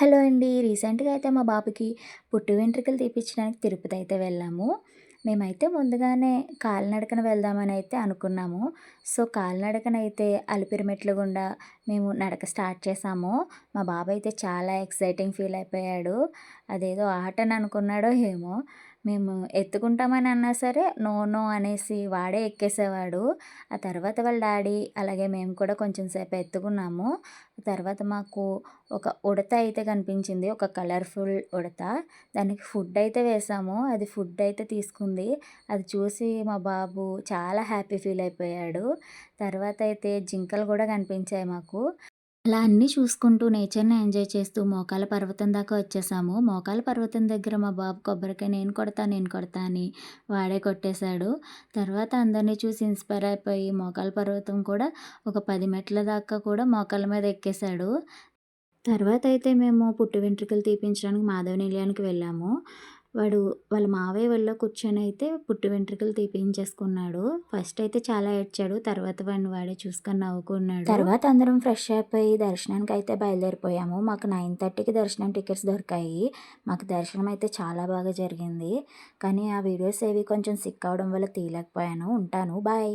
Hello అండి. రీసెంట్‌గా అయితే మా బాబుకి పుట్టు వెంట్రుకలు తీపిచ్చడానికి తిరుపతి అయితే వెళ్ళాము. మేమైతే ముందుగానే కాలినడకన వెళ్దామని అయితే అనుకున్నాము. సో, కాలినడకన అయితే అలిపిరిమెట్ల గుండా మేము నడక స్టార్ట్ చేసాము. మా బాబు అయితే చాలా ఎక్సైటింగ్ ఫీల్ అయిపోయాడు. అదేదో ఆటని అనుకున్నాడో ఏమో! మేము ఎత్తుకుంటామని అన్నా సరే నో, నో అనేసి వాడే ఎక్కేసేవాడు. ఆ తర్వాత వాళ్ళ డాడీ అలాగే మేము కూడా కొంచెం సేపు ఎత్తుకున్నాము. తర్వాత మాకు ఒక ఉడత అయితే కనిపించింది. ఒక కలర్‌ఫుల్ ఉడత. దానికి ఫుడ్ అయితే వేసాము. అది ఫుడ్ అయితే తీసుకుంది. అది చూసి మా బాబు చాలా హ్యాపీ ఫీల్ అయిపోయాడు. తర్వాత అయితే జింకలు కూడా కనిపించాయి మాకు. అలా అన్నీ చూసుకుంటూ నేచర్‌ని ఎంజాయ్ చేస్తూ మోకాల పర్వతం దాకా వచ్చేసాము. మోకాల పర్వతం దగ్గర మా బాబు కొబ్బరికాయ నేను కొడతా, నేను కొడతా అని వాడే కొట్టేశాడు. తర్వాత అందరిని చూసి ఇన్‌స్పైర్ అయిపోయి మోకాల పర్వతం కూడా ఒక పది మెట్ల దాకా కూడా మోకాల మీద ఎక్కేశాడు. తర్వాత అయితే మేము పుట్టు వెంట్రుకలు తీపించడానికి మాధవ నిలయానికి వెళ్ళాము. వాడు వాళ్ళ మావయ్య వల్ల కూర్చొని అయితే పుట్టు వెంట్రుకలు తీపించేసుకున్నాడు. ఫస్ట్ అయితే చాలా ఏడ్చాడు. తర్వాత వాడిని వాడే చూసుకొని నవ్వుకున్నాడు. తర్వాత అందరం ఫ్రెష్ అయిపోయి దర్శనానికి అయితే బయలుదేరిపోయాము. మాకు 9:30కి దర్శనం టికెట్స్ దొరికాయి. మాకు దర్శనం అయితే చాలా బాగా జరిగింది. కానీ ఆ వీడియోస్ ఏవి కొంచెం సిక్ అవ్వడం వల్ల తీయలేకపోయాను. ఉంటాను. బాయ్.